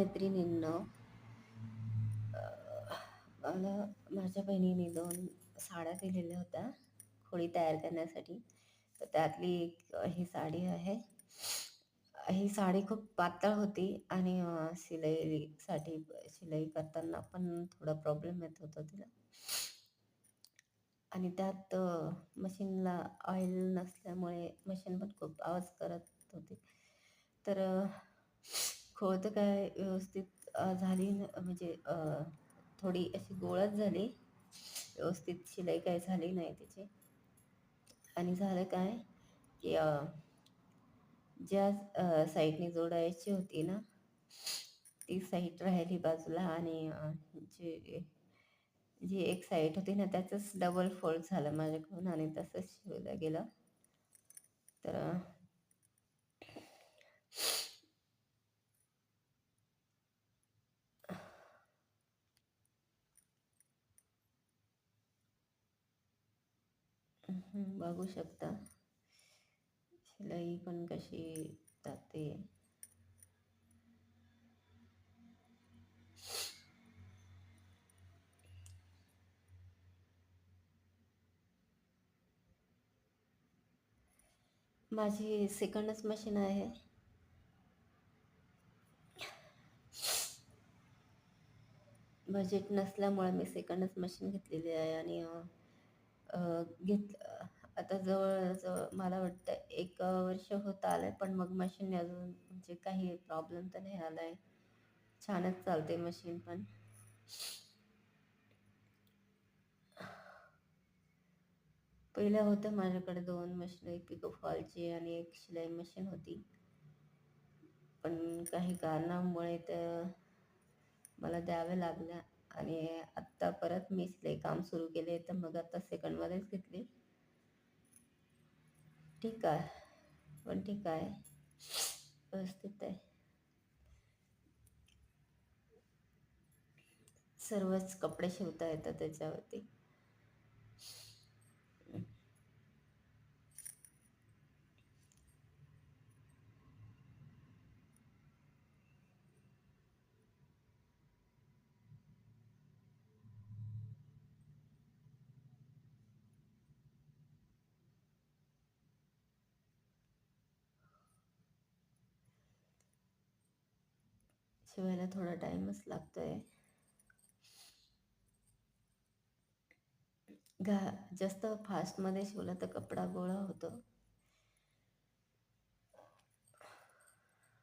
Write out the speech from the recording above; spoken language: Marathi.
मैत्रिणींनं मला माझ्या बहिणीने दोन साड्या दिलेल्या होत्या खोळी तयार करण्यासाठी. तर त्यातली एक ही साडी आहे. ही साडी खूप पातळ होती आणि शिलाईसाठी शिलाई करताना पण थोडा प्रॉब्लेम येत होता तिला. आणि त्यात मशीनला ऑइल नसल्यामुळे मशीन पण खूप आवाज करत होती. तर खोळ तर काय व्यवस्थित झाली म्हणजे थोडी अशी गोळच झाली. व्यवस्थित शिलाई काही झाली नाही त्याची आणि झालं काय की ज्या साईडने जोडायची होती ना ती साईड राहिली बाजूला आणि जे जी एक साईड होती ना त्याचंच डबल फोल्ड झालं माझ्याकडून आणि तसंच शिवलं गेलं. तर बघू शकता. शिलाई पण कशी जाते. माझी सेकंडच मशीन आहे. बजेट नसल्यामुळे मी सेकंडच मशीन घेतलेली आहे आणि घेत आता जवळ मला वाटतं एक वर्ष होत आलं पण मग मशीन अजून म्हणजे काही प्रॉब्लेम तर नाही आला आहे छानच चालते मशीन पण. पहिल्या होत्या माझ्याकडे दोन मशीन एक पिको फॉलची आणि एक शिलाई मशीन होती. पण काही कारणामुळे तर मला द्याव्या लागल्या. आणि आत्ता परत मी शिलाई काम सुरू केले तर मग आता सेकंडमध्येच घेतली. ठीक आहे. पण ठीक आहे. व्यवस्थित आहे. सर्वच कपडे शिवता येतात त्याच्यावरती. शिवायला थोडा टाईमच लागतोय. घा जास्त फास्टमध्ये शिवलं तर कपडा गोळा होतो.